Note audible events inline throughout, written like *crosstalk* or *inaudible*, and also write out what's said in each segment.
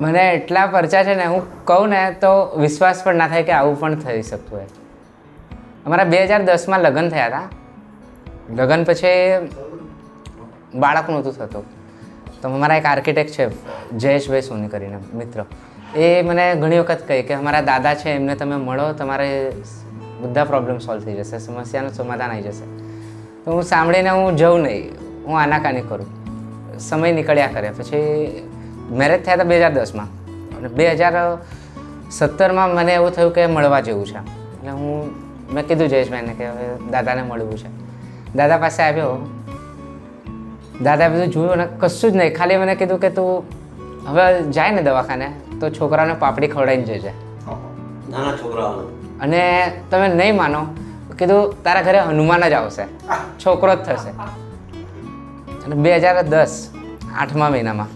મને એટલા પરચા છે ને, હું કહું ને તો વિશ્વાસ પણ ના થાય કે આવું પણ થઈ શકતું હોય. અમારા બે હજાર દસમાં લગ્ન થયા હતા. લગ્ન પછી બાળક નહોતું થતું. તો મારા એક આર્કિટેક્ટ છે, જયેશભાઈ સોની કરીને, મિત્ર. એ મને ઘણી વખત કહે કે અમારા દાદા છે, એમને તમે મળો, તમારે બધા પ્રોબ્લેમ સોલ્વ થઈ જશે, સમસ્યાનું સમાધાન આવી જશે. તો હું સાંભળીને હું જઉં નહીં, હું આનાકાની કરું. સમય નીકળ્યા કરે પછી મેરેજ થયા હતા બે હજાર દસમાં. અને બે હજાર સત્તરમાં મને એવું થયું કે મળવા જેવું છે. એટલે હું મેં કીધું જયેશભાઈને કે હવે દાદાને મળવું છે. દાદા પાસે આવ્યો. દાદા બધું જોયું અને કશું જ નહીં. ખાલી મને કીધું કે તું હવે જાય ને દવાખાને તો છોકરાને પાપડી ખવડાવીને જજે. નાના છોકરાઓને અને તમે નહીં માનો કીધું તારા ઘરે હનુમાન જ આવશે. છોકરો જ થશે. અને બે હજાર દસ આઠમા મહિનામાં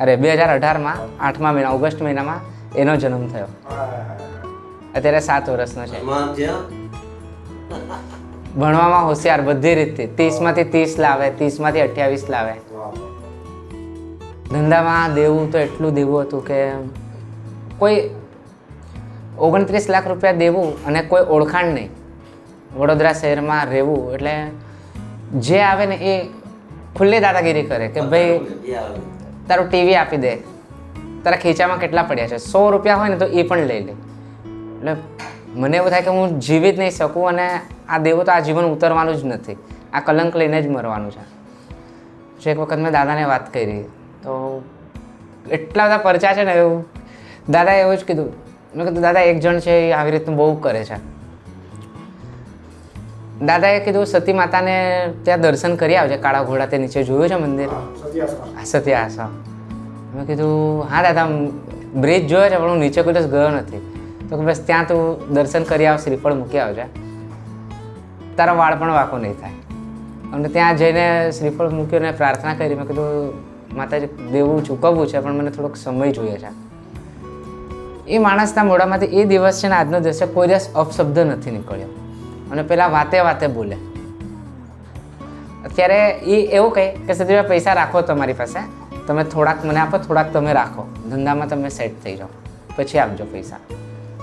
અરે બે હજાર અઢારમાં આઠમા મહિના ઓગસ્ટ મહિનામાં એનો જન્મ થયો. અત્યારે સાત વર્ષનો છે. ભણવામાં હોશિયાર બધી રીતથી ત્રીસમાંથી ત્રીસ લાવે ત્રીસમાંથી અઠ્યાવીસ લાવે. ધંધામાં દેવું તો એટલું દેવું હતું કે કોઈ ઓગણત્રીસ લાખ રૂપિયા દેવું અને કોઈ ઓળખાણ નહીં. વડોદરા શહેરમાં રહેવું એટલે જે આવે ને એ ખુલ્લી દાદાગીરી કરે કે ભાઈ તારું ટીવી આપી દે. તારા ખીચામાં કેટલા પડ્યા છે? સો રૂપિયા હોય ને તો એ પણ લઈ લે. એટલે મને એવું થાય કે હું જીવી જ નહીં શકું અને આ દેવો તો આ જીવન ઉતરવાનું જ નથી. આ કલંક લઈને જ મરવાનું છે. પછી એક વખત મેં દાદાને વાત કરી, તો એટલા બધા પરચા છે ને એવું. દાદાએ એવું જ કીધું. મેં કીધું, દાદા, એક જણ છે એ આવી રીતનું બહુ કરે છે. દાદાએ કીધું સતી માતાને ત્યાં દર્શન કરી આવજે કાળા ઘોડા તે નીચે જોયું છે મંદિર? સતી આશા મેં કીધું હા દાદા બ્રિજ જોયો છે પણ હું નીચે કોઈ ગયો નથી. તો કે બસ ત્યાં તું દર્શન કરી આવ શ્રીફળ મૂકી આવજે. તારા વાળ પણ વાંકો નહીં થાય. અને ત્યાં જઈને શ્રીફળ મૂક્યું અને પ્રાર્થના કરી. મેં કીધું માતાજી દેવું ચૂકવવું છે પણ મને થોડોક સમય જોઈએ છે. એ માણસના મોઢામાંથી એ દિવસ છે ને આજનો દિવસ છે કોઈ દિવસ અપશબ્દ નથી નીકળ્યો. અને પેલા વાતે વાતે બોલે. અત્યારે એ એવું કહે કે સતીભાઈ પૈસા રાખો તમારી પાસે. તમે થોડાક મને આપો, થોડાક તમે રાખો. ધંધામાં તમે સેટ થઈ જાઓ. પછી આપજો પૈસા.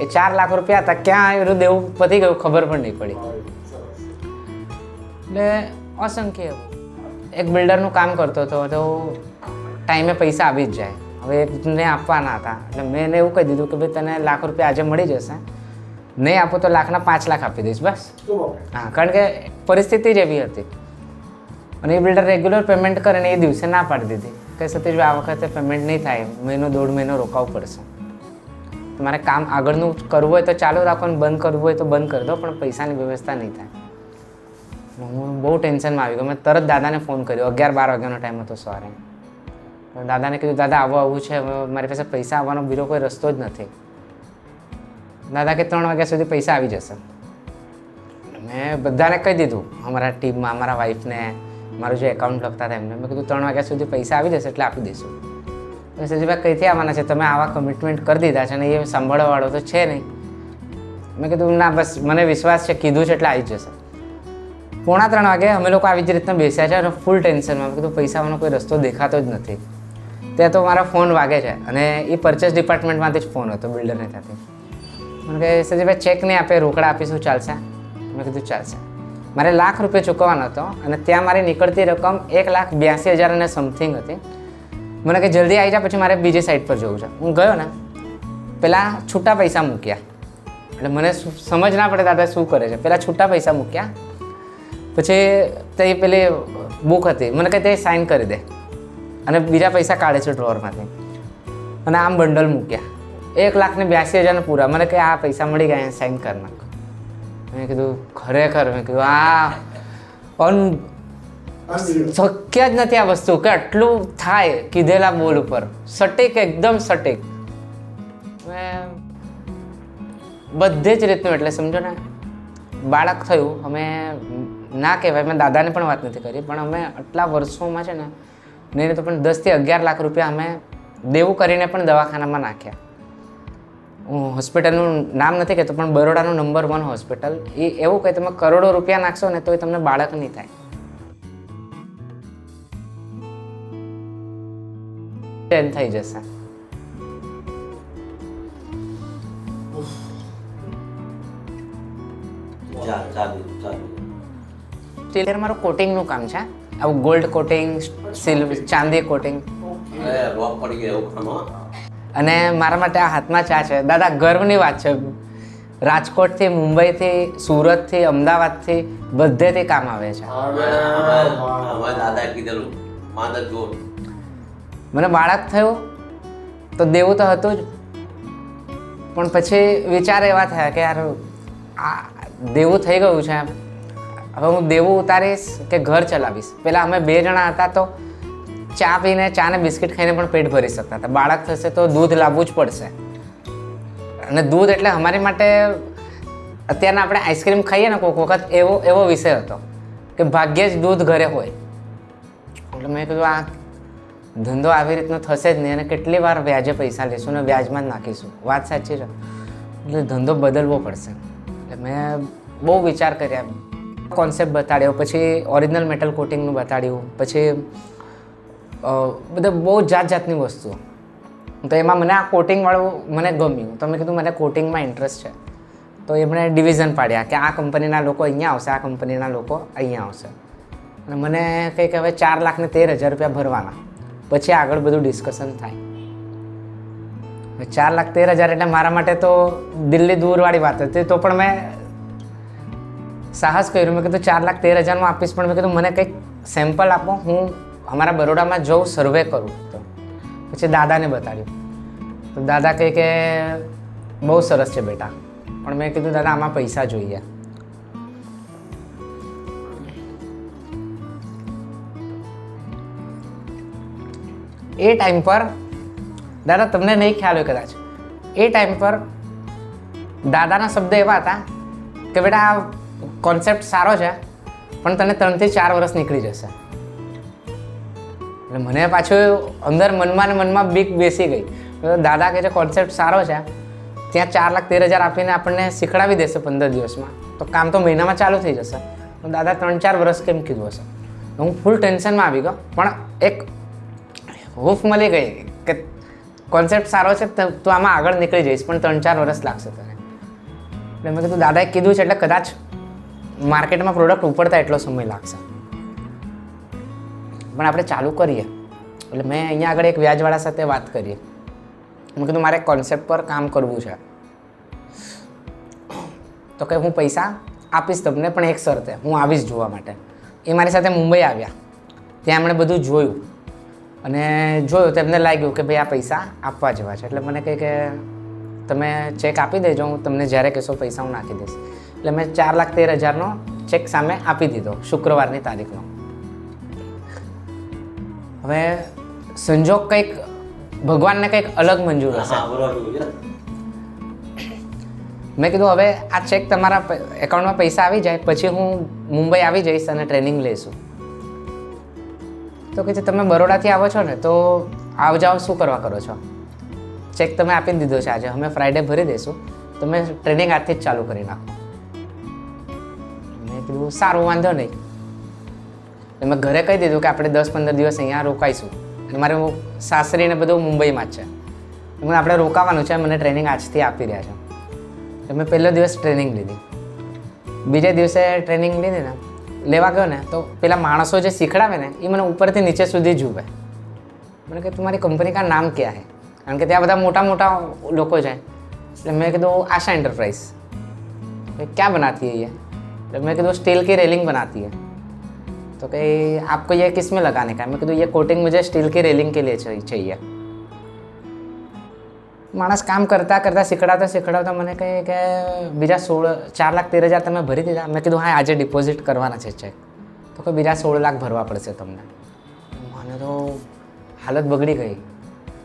એ ચાર લાખ રૂપિયા હતા, ક્યાં એનું દેવું પતી ગયું, ખબર પણ નહીં પડી. એટલે અસંખ્ય. એક બિલ્ડરનું કામ કરતો હતો, તો ટાઈમે પૈસા આવી જ જાય. હવે તમને આપવાના હતા. એટલે મેં એને એવું કહી દીધું કે ભાઈ, તને લાખ રૂપિયા આજે મળી જશે. નહીં આપો તો લાખના પાંચ લાખ આપી દઈશ બસ. હા કારણ કે પરિસ્થિતિ જ એવી હતી. અને એ બિલ્ડર રેગ્યુલર પેમેન્ટ કરે ને એ દિવસે ના પાડી દીધી. કે સતીશભાઈ આ વખતે પેમેન્ટ નહીં થાય. મહિનો દોઢ મહિનો રોકાવું પડશે. તમારે કામ આગળનું કરવું હોય તો ચાલુ રાખો ને બંધ કરવું હોય તો બંધ કરી દો પણ પૈસાની વ્યવસ્થા નહીં થાય. હું બહુ ટેન્શનમાં આવી ગયો. મેં તરત દાદાને ફોન કર્યો. અગિયાર બાર વાગ્યાનો ટાઈમ હતો સવારે. દાદાને કીધું દાદા આવું આવું છે. મારી પાસે પૈસા આવવાનો બીજો કોઈ રસ્તો જ નથી. દાદા કે ત્રણ વાગ્યા સુધી પૈસા આવી જશે. મેં બધાને કહી દીધું, અમારા ટીમમાં, અમારા વાઈફને મારું જે એકાઉન્ટ લખતા હતા એમને. મેં કીધું, ત્રણ વાગ્યા સુધી પૈસા આવી જશે, એટલે આપી દઈશું. તો સજીભાઈ કઈથી આવવાના છે? તમે આવા કમિટમેન્ટ કરી દીધા છે અને એ સાંભળવાવાળો તો છે નહીં. મેં કીધું, ના, બસ, મને વિશ્વાસ છે, કીધું છે, એટલે આવી જશે. પોણા ત્રણ વાગે અમે લોકો આવી જ રીતના બેસ્યા છે અને ફૂલ ટેન્શનમાં મેં. કીધું પૈસા કોઈ રસ્તો દેખાતો જ નથી. ત્યાં તો મારા ફોન વાગે છે અને એ પરચેસ ડિપાર્ટમેન્ટમાંથી જ ફોન હતો બિલ્ડરને ત્યાંથી. મને કહે સજીભાઈ ચેક નહીં આપે, રોકડા આપીશું, ચાલશે. મેં કીધું, ચાલશે. મારે લાખ રૂપિયા ચૂકવવાનો હતો અને ત્યાં મારી નીકળતી રકમ એક લાખ બ્યાસી હજાર અને સમથિંગ હતી. મને કે જલ્દી આવી જા, પછી મારે બીજી સાઈડ પર જવું છે. હું ગયો ને, પેલા છૂટા પૈસા મૂક્યા. એટલે મને સમજ ના પડે દાદા શું કરે છે. પેલા છૂટા પૈસા મૂક્યા. પછી તે પેલી બુક હતી. મને કહે, તે સાઇન કરી દે. અને બીજા પૈસા કાઢે છે ડ્રોવરમાંથી અને આમ બંડલ મૂક્યા. એક લાખ ને બ્યાસી હજારને પૂરા. મને કે આ પૈસા મળી ગયા સાઇન કરી નાખો. મેં કીધું ખરેખર? મેં કીધું આ અન શક્ય જ નથી આ વસ્તુ. કે આટલું થાય કીધેલા બોલ ઉપર. સટીક એકદમ સટીક. મેં બધે જ રીતનું એટલે સમજો ને બાળક થયું. અમે ના કહેવાય મેં દાદાને પણ વાત નથી કરી પણ અમે આટલા વર્ષોમાં છે ને નહીં તો પણ દસથી અગિયાર લાખ રૂપિયા અમે દેવું કરીને પણ દવાખાનામાં નાખ્યા. હું હોસ્પિટલનું નામ નથી કહેતો પણ બરોડાનું નંબર વન હોસ્પિટલ એ એવું કહે તમે કરોડો રૂપિયા નાખશો ને એ તમને બાળક નહીં થાય. ટેન થઈ જશે. ટેલર મારું કોટિંગનું કામ છે આવું ગોલ્ડ કોટિંગ સિલ્વર ચાંદી કોટિંગ રોક પડી ગયો અને મારા માટે આ હાથમાં ચા છે. દાદા ગર્વની વાત છે. રાજકોટથી મુંબઈથી સુરતથી અમદાવાદથી બધેથી કામ આવે છે. મને બાળક થયું તો દેવું તો હતું જ. પણ પછી વિચાર એવા થયા કે યાર આ દેવું થઈ ગયું છે. હવે હું દેવું ઉતારીશ કે ઘર ચલાવીશ? પહેલાં અમે બે જણા હતા તો ચા પીને, ચા ને બિસ્કિટ ખાઈને પણ પેટ ભરી શકતા હતા. બાળક થશે તો દૂધ લાવવું જ પડશે. અને દૂધ એટલે અમારી માટે અત્યારના આપણે આઈસ્ક્રીમ ખાઈએ ને કોઈક વખત, એવો એવો વિષય હતો કે ભાગ્યે જ દૂધ ઘરે હોય. એટલે મેં કીધું, આ ધંધો આવી રીતનો થશે જ નહીં અને કેટલી વાર વ્યાજે પૈસા લઈશું ને વ્યાજમાં જ નાખીશું. વાત સાચી છે. એટલે ધંધો બદલવો પડશે. એટલે મેં બહુ વિચાર કર્યા. કોન્સેપ્ટ બતાડ્યો, પછી ઓરિજિનલ મેટલ કોટિંગનું બતાડ્યું, પછી બધા બહુ જાત જાતની વસ્તુઓ. તો એમાં મને આ કોટિંગવાળું મને ગમ્યું. તો મેં કીધું મને કોટિંગમાં ઇન્ટરેસ્ટ છે. તો એમણે ડિવિઝન પાડ્યા કે આ કંપનીના લોકો અહીંયા આવશે, આ કંપનીના લોકો અહીંયા આવશે. અને મને કંઈક હવે ચાર લાખને તેર હજાર રૂપિયા ભરવાના. પછી આગળ બધું ડિસ્કશન થાય. ચાર લાખ તેર હજાર એટલે મારા માટે તો દિલ્હી દૂરવાળી વાત હતી. તો પણ મેં સાહસ કર્યું. મેં કીધું ચાર લાખ તેર હજારમાં આપીશ, પણ મેં કીધું મને કંઈક સેમ્પલ આપો. હું અમારા બરોડામાં જવું સર્વે કરું. તો પછી દાદાને બતાડ્યું. તો દાદા કહે કે, બહુ સરસ છે બેટા. પણ મેં કીધું, દાદા, આમાં પૈસા જોઈએ. એ ટાઈમ પર, દાદા, તમને નહીં ખ્યાલ હોય કદાચ, એ ટાઈમ પર દાદાના શબ્દ એવા હતા કે, બેટા, આ કોન્સેપ્ટ સારો છે, પણ તને ત્રણથી ચાર વર્ષ નીકળી જશે. એટલે મને પાછું અંદર મનમાં ને મનમાં બીક બેસી ગઈ. દાદા કહે છે કોન્સેપ્ટ સારો છે. ત્યાં ચાર લાખ તેર હજાર આપીને આપણને શીખડાવી દેશે પંદર દિવસમાં. તો કામ તો મહિનામાં ચાલુ થઈ જશે. દાદા ત્રણ ચાર વર્ષ કેમ કીધું હશે? હું ફૂલ ટેન્શનમાં આવી ગયો. પણ એક હૂફ મળી ગઈ કે કોન્સેપ્ટ સારો છે, તું આમાં આગળ નીકળી જઈશ, પણ ત્રણ ચાર વર્ષ લાગશે તને. એટલે મેં કીધું, દાદાએ કીધું છે, એટલે કદાચ માર્કેટમાં પ્રોડક્ટ ઉપડતા એટલો સમય લાગશે. પણ આપણે ચાલુ કરીએ. એટલે મેં અહીંયા આગળ એક વ્યાજવાળા સાથે વાત કરીએ. મેં કીધું, મારે કોન્સેપ્ટ પર કામ કરવું છે. તો કે, હું પૈસા આપીશ તમને, પણ એક શરતે, હું આવીશ જોવા માટે. એ મારી સાથે મુંબઈ આવ્યા. ત્યાં એમણે બધું જોયું. અને જોયું તો એમને લાગ્યું કે, ભાઈ, આ પૈસા આપવા જેવા છે. એટલે મને કહે કે, તમે ચેક આપી દેજો, હું તમને જ્યારે કહેશો પૈસા હું નાખી દઈશ. એટલે મેં ચાર લાખ તેર હજારનો ચેક સામે આપી દીધો, શુક્રવારની તારીખનો. હવે સંજોગ કંઈક ભગવાનને કંઈક અલગ મંજૂર હશે. મેં કીધું હવે આ ચેક તમારા એકાઉન્ટમાં પૈસા આવી જાય પછી હું મુંબઈ આવી જઈશ અને ટ્રેનિંગ લઈશું. તો કે છે તમે બરોડાથી આવો છો ને તો આવ જાઓ શું કરવા કરો છો? ચેક તમે આપી દીધો છે આજે. અમે ફ્રાઈડે ભરી દઈશું. તમે ટ્રેનિંગ આજથી જ ચાલુ કરી નાખો. મેં કીધું સારું વાંધો નહીં. એટલે મેં ઘરે કહી દીધું કે આપણે દસ પંદર દિવસ અહીંયા રોકાઈશું. અને મારે સાસરીને બધું મુંબઈમાં જ છે. મને આપણે રોકાવાનું છે, મને ટ્રેનિંગ આજથી આપી રહ્યા છે. મેં પહેલો દિવસ ટ્રેનિંગ લીધી. બીજા દિવસે ટ્રેનિંગ લીધી ને, લેવા ગયો ને, તો પેલા માણસો જે શીખડાવે ને, એ મને ઉપરથી નીચે સુધી જુએ મને કે તમારી કંપની કા નામ ક્યાં હે? કારણ કે ત્યાં બધા મોટા મોટા લોકો છે. એટલે મેં કીધું, આશા એન્ટરપ્રાઇઝ ક્યાં બનાતી હૈયે એટલે મેં કીધું, સ્ટીલ કે રેલિંગ બનાતી હૈ. तो कही आपको ये किस में लगाने का है मैं कहा ये कोटिंग मुझे स्टील की रेलिंग के लिए चाहिए चाहिए માણસ કામ કરતાં કરતાં શીખડાતા શીખડાવતા મને કહે કે બીજા સોળ ચાર લાખ તેર હજાર તમે ભરી દીધા મેં કીધું હા આજે ડિપોઝિટ કરવાના છે ચેક તો કે બીજા સોળ લાખ ભરવા પડશે તમને મને તો હાલત બગડી ગઈ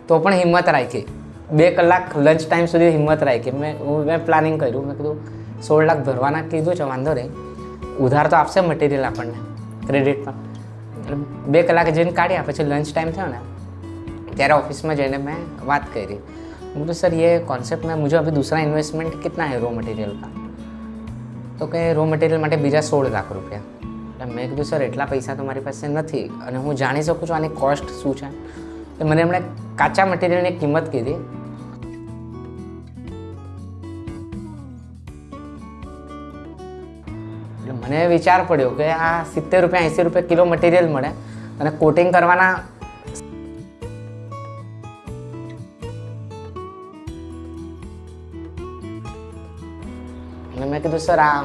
તો પણ હિંમત રાખી બે કલાક લંચ ટાઈમ સુધી હિંમત રાખી મેં હું મેં પ્લાનિંગ કર્યું મેં કીધું સોળ લાખ ભરવાના કીધું છે વાંધો નહીં ઉધાર તો આપશે મટીરિયલ આપણને ક્રેડિટ પર એટલે બે કલાક જઈને કાઢ્યા પછી લંચ ટાઈમ થયો ને ત્યારે ऑफिस जैने मैं बात करी मैं तो सर ये कॉन्सेप्ट में मुझे अभी दूसरा इन्वेस्टमेंट कितना है रो मटेरियल का તો કે રો મટીરિયલ માટે બીજા સોળ લાખ રૂપિયા એટલે મેં કીધું સર એટલા પૈસા તો મારી પાસે નથી અને હું જાણી શકું છું આની કોસ્ટ શું છે તો મને એમણે કાચા મટીરિયલની કિંમત કીધી એટલે મને વિચાર પડ્યો કે આ સિત્તેર રૂપિયા, એંસી રૂપિયા કિલો મટીરિયલ મળે અને કોટિંગ કરવાના અને મેં કીધું, સર, આ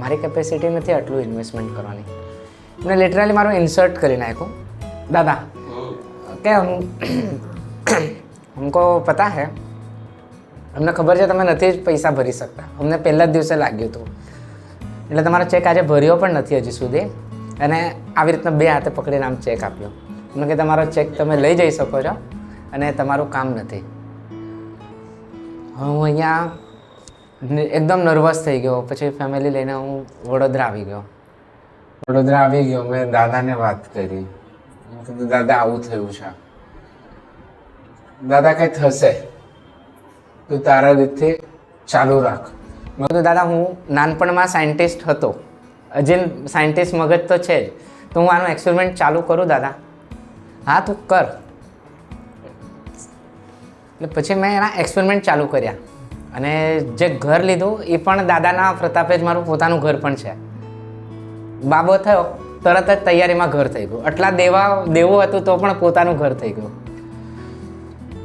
મારી કેપેસિટી નથી આટલું ઇન્વેસ્ટમેન્ટ કરવાની. મેં લિટરલી મારું ઇન્સર્ટ કરી નાખ્યું. દાદા, કે હમકો પતા હે? અમને ખબર છે તમે નથી જ પૈસા ભરી શકતા. અમને પહેલા જ દિવસે લાગ્યું હતું. એટલે તમારો ચેક આજે ભર્યો પણ નથી હજી સુધી. અને આવી રીતના બે હાથે પકડીને આમ ચેક આપ્યો. મને કે તમારો ચેક તમે લઈ જઈ શકો છો અને તમારું કામ નથી. હું અહીંયા એકદમ નર્વસ થઈ ગયો. પછી ફેમિલી લઈને હું વડોદરા આવી ગયો. વડોદરા આવી ગયો. મેં દાદાને વાત કરી. દાદા, આવું થયું છે. દાદા, કંઈ થશે? તું તારા રીતથી ચાલુ રાખ. તો દાદા, હું નાનપણમાં સાયન્ટિસ્ટ હતો. જે સાયન્ટિસ્ટ મગજ તો છે જ. તો હું આનો એક્સપેરિમેન્ટ ચાલુ કરું, દાદા. હા, તું કર. એટલે પછી મેં એના એક્સપેરિમેન્ટ ચાલુ કર્યા. અને જે ઘર લીધું, એ પણ દાદાના પ્રતાપે જ મારું પોતાનું ઘર પણ છે. બાબો થયો, તરત જ તૈયારીમાં ઘર થઈ ગયું. આટલા દેવા, દેવું હતું તો પણ પોતાનું ઘર થઈ ગયું.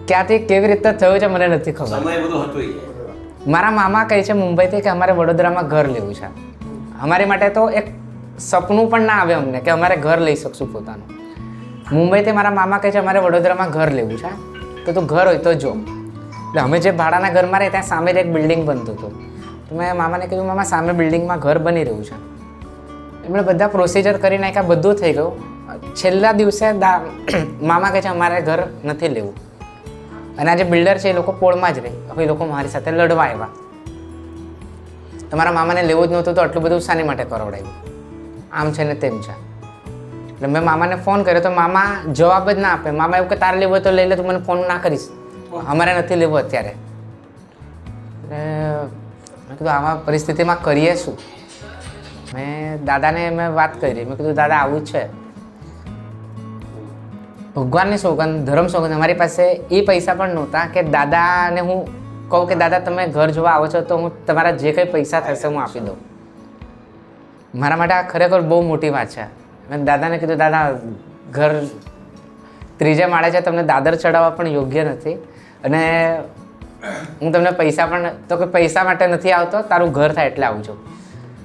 ક્યાંથી કેવી રીતે થયું છે, મને નથી ખબર. સમય બધું હતું. મારા મામા કહે છે મુંબઈથી કે અમારે વડોદરામાં ઘર લેવું છે. અમારી માટે તો એક સપનું પણ ના આવે અમને કે અમારે ઘર લઈ શકશું પોતાનું. મુંબઈથી મારા મામા કહે છે અમારે વડોદરામાં ઘર લેવું છે. તો તું ઘર હોય તો જો. એટલે અમે જે ભાડાના ઘરમાં રહે ત્યાં સામે એક બિલ્ડિંગ બનતું હતું. તો મેં મામાને કીધું, મામા, સામે બિલ્ડિંગમાં ઘર બની રહ્યું છે. એમણે બધા પ્રોસિજર કરી નાખ્યા, બધું થઈ ગયું. છેલ્લા દિવસે *clears throat* મામા કહે છે, અમારે ઘર નથી લેવું. અને આ જે બિલ્ડર છે એ લોકો પોળમાં જ રહે. હવે એ લોકો મારી સાથે લડવા આવ્યા. તમારા મામાને લેવું જ નહોતું તો આટલું બધું શાની માટે કરોડાયું આમ છે ને તેમ છે. એટલે મેં મામાને ફોન કર્યો તો મામા જવાબ જ ના આપે. મામા એવું કે, તારે લેવો તો લઈ લે, તું મને ફોન ના કરીશ. અમારે નથી લેવું અત્યારે. એટલે મેં કીધું, આવા પરિસ્થિતિમાં કરીએ શું? મેં દાદાને મેં વાત કરી. મેં કીધું, દાદા આવું છે. ભગવાનની સોગંદ, ધર્મ સોગંદ, અમારી પાસે એ પૈસા પણ નહોતા કે દાદાને હું કહું કે, દાદા, તમે ઘર જોવા આવો છો, તો હું તમારા જે કંઈ પૈસા થશે હું આપી દઉં. મારા માટે આ ખરેખર બહુ મોટી વાત છે. મેં દાદાને કીધું, દાદા, ઘર ત્રીજે માળે છે, તમને દાદર ચડાવવા પણ યોગ્ય નથી અને હું તમને પૈસા પણ તો કે, પૈસા માટે નથી આવતો, તારું ઘર થાય એટલે આવું છું.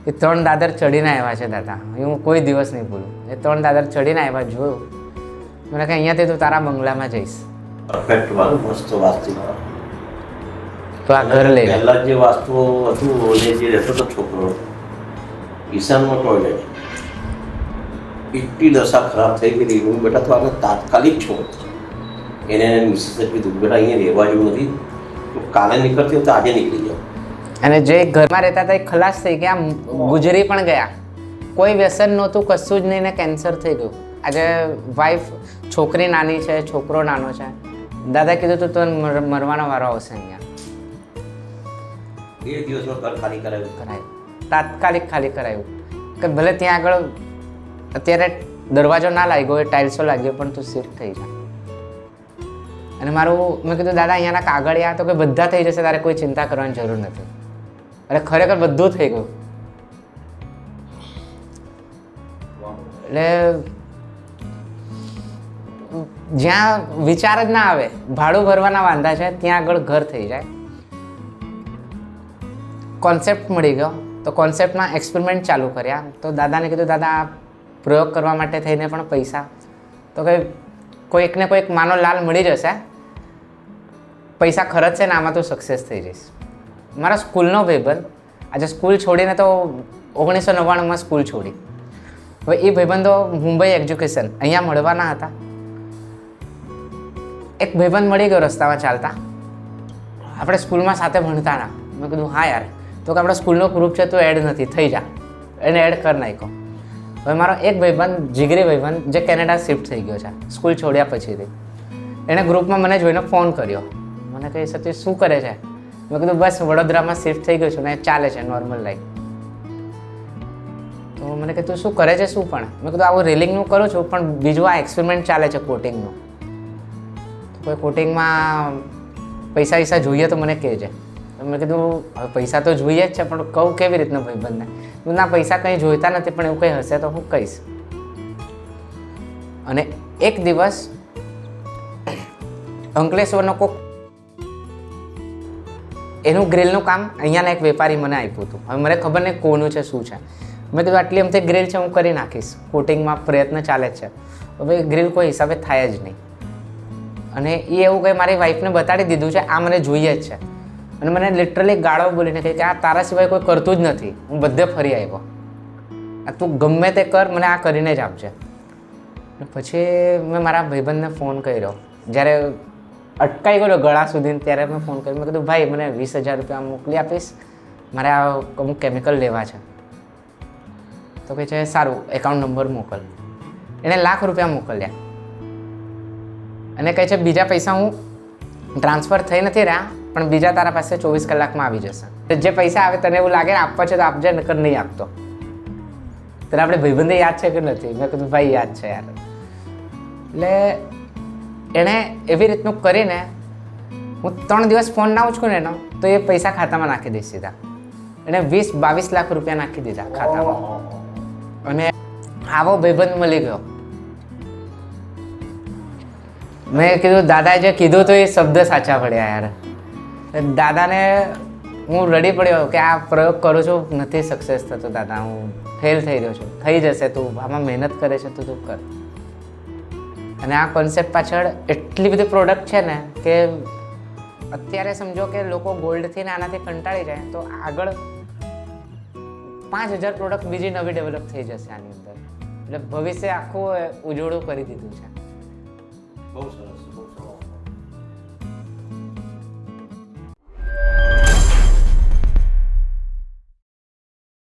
એ ત્રણ દાદર ચડીને આવ્યા છે, દાદા. હું કોઈ દિવસ નહીં ભૂલું. એ ત્રણ દાદર ચડીને આવ્યા, જોયું. મને કે અહીંયાથી તું તારા બંગલામાં જઈશ. પરફેક્ટ વાળું મસ્ત વાસ્તુ તો આ ઘર લઈ લે. પહેલા જે વાસ્તુ હતું ઓલે જે રહેતો હતો છોકરો ઈશાનનો ટોયલેટ એટલી દશા ખરાબ થઈ ગઈ હું બેટા તો આને તાત્કાલિક છોડ. એને મિસિસે કીધું બેટા અહીંયા રહેવા જેવું નથી. તો કાલે નીકળતી તો આજે નીકળી જાઓ અને જે ઘરમાં રહેતા હતા એ ખલાસ થઈ ગયા ગુજરી પણ ગયા. કોઈ વ્યસન નહોતું કશું જ નહીં ને કેન્સર થઈ ગયું. આજે વાઈફ છોકરી નાની છે છોકરો નાનો છે. દાદા કીધું તું તો મરવાનો વારો આવશે અહીંયા. બે દિવસમાં ઘર ખાલી કરાવ્યું. કરાયું. તાત્કાલિક ખાલી કરાયું. કે ભલે ત્યાં આગળ અત્યારે દરવાજો ના લાગ્યો એ ટાઇલ્સો લાગ્યો પણ તું શિફ્ટ થઈ જા. અને મારું મેં કીધું દાદા અહીંયાના કાગળિયા તો કે બધા થઈ જશે તારે કોઈ ચિંતા કરવાની જરૂર નથી. અરે ખરેખર બધું થઈ ગયું. એટલે જ્યાં વિચાર જ ના આવે, ભાડું ભરવાના વાંધા છે, ત્યાં આગળ ઘર થઈ જાય. કોન્સેપ્ટ મળી ગયો. તો કોન્સેપ્ટમાં એક્સપેરિમેન્ટ ચાલુ કર્યા. તો દાદાને કીધું, દાદા પ્રયોગ કરવા માટે થઈને પણ પૈસા. તો કંઈ કોઈકને કોઈક માનો લાલ મળી જશે. પૈસા ખર્ચશે ને આમાં તું સક્સેસ થઈ જઈશ. મારા સ્કૂલનો ભાઈબંધ, આજે સ્કૂલ છોડીને તો ઓગણીસો નવ્વાણુંમાં સ્કૂલ છોડી. હવે એ ભાઈબંધો મુંબઈ એજ્યુકેશન અહીંયા મળવાના હતા. એક ભાઈબંધ મળી ગયો રસ્તામાં ચાલતા. આપણે સ્કૂલમાં સાથે ભણતા ના. મેં કીધું, હા યાર, તો કે આપણા સ્કૂલનો ગ્રુપ છે, તો એડ નથી, થઈ જા. એને એડ કરી નાખ્યો. હવે મારો એક ભાઈબંધ, જીગરી ભાઈબંધ, જે કેનેડા શિફ્ટ થઈ ગયો છે, સ્કૂલ છોડ્યા પછીથી. એણે ગ્રુપમાં મને જોઈને ફોન કર્યો. મને કહે સતી શું કરે છે? મેં કીધું, બસ વડોદરામાં શિફ્ટ થઈ ગયો છું ને, ચાલે છે નોર્મલ લાઈફ તો મને કે તું શું કરે છે, શું પણ? મેં કીધું, આવું રેલિંગનું કરું છું, પણ બીજું આ એક્સપેરિમેન્ટ ચાલે છે કોટિંગનું કોઈ કોટિંગમાં પૈસા વૈસા જોઈએ તો મને કહેજે. મેં કીધું, હવે પૈસા તો જોઈએ જ છે, પણ કહું કેવી રીતના ભાઈબંધને? ના, પૈસા કંઈ જોઈતા નથી, પણ એવું કંઈ હશે તો હું કહીશ. અને એક દિવસ અંકલેશ્વરનો કોક એનું ગ્રેલનું કામ અહીંયાના એક વેપારી મને આપ્યું હતું. હવે મને ખબર નહીં કોનું છે, શું છે. મેં કીધું, આટલી અમથી ગ્રેલ છે, હું કરી નાખીશ. કોટિંગમાં પ્રયત્ન ચાલે છે. હવે ગ્રીલ કોઈ હિસાબે થાય જ નહીં. અને એ એવું કંઈ મારી વાઈફને બતાડી દીધું છે, આ મને જોઈએ જ છે. અને મને લિટરલી ગાળો બોલીને કહે કે આ તારા સિવાય કોઈ કરતું જ નથી. હું બધે ફરી આવ્યો. આ તું ગમે તે કર, મને આ કરીને જ આપજે. પછી મેં મારા ભાઈબંધને ફોન કર્યો. જ્યારે અટકાઈ ગયો ગળા સુધી ત્યારે મેં ફોન કર્યો. મેં કીધું, ભાઈ, મને વીસ હજાર રૂપિયા મોકલી આપીશ. મારે આ અમુક કેમિકલ લેવા છે. તો કહે છે, સારું એકાઉન્ટ નંબર મોકલ. એણે લાખ રૂપિયા મોકલ્યા. અને કહે છે, બીજા પૈસા હું ટ્રાન્સફર થઈ નથી રહ્યા, પણ બીજા તારા પાસે ચોવીસ કલાકમાં આવી જશે. જે પૈસા આવે તને એવું લાગે આપવા છે તો આપજે, નકર નહીં આપતો. તને આપણે ભાઈબંધે યાદ છે કે નથી? મેં કીધું, ભાઈ, યાદ છે યાર. એટલે એણે એવી રીતનું કરીને હું ત્રણ દિવસ ફોન ના ઉચકું ને એનો, તો એ પૈસા ખાતામાં નાખી દઈશ સીધા. એણે વીસ બાવીસ લાખ રૂપિયા નાખી દીધા ખાતામાં. અને આવો ભાઈબંધ મળી ગયો. મેં કીધું, દાદાએ જે કીધું તો એ શબ્દ સાચા પડ્યા યાર. દાદાને હું રડી પડ્યો કે આ પ્રયોગ કરું છું, નથી સક્સેસ થતો દાદા, હું ફેલ થઈ રહ્યો છું. થઈ જશે તું, આમાં મહેનત કરે છે તો તું કર. અને આ કોન્સેપ્ટ પાછળ એટલી બધી પ્રોડક્ટ છે ને કે અત્યારે સમજો કે લોકો ગોલ્ડથી ને આનાથી કંટાળી જાય, તો આગળ પાંચ હજાર પ્રોડક્ટ બીજી નવી ડેવલપ થઈ જશે આની અંદર. એટલે ભવિષ્ય આખું ઉજળું કરી દીધું છે. બહુ સરસ બહુ સરસ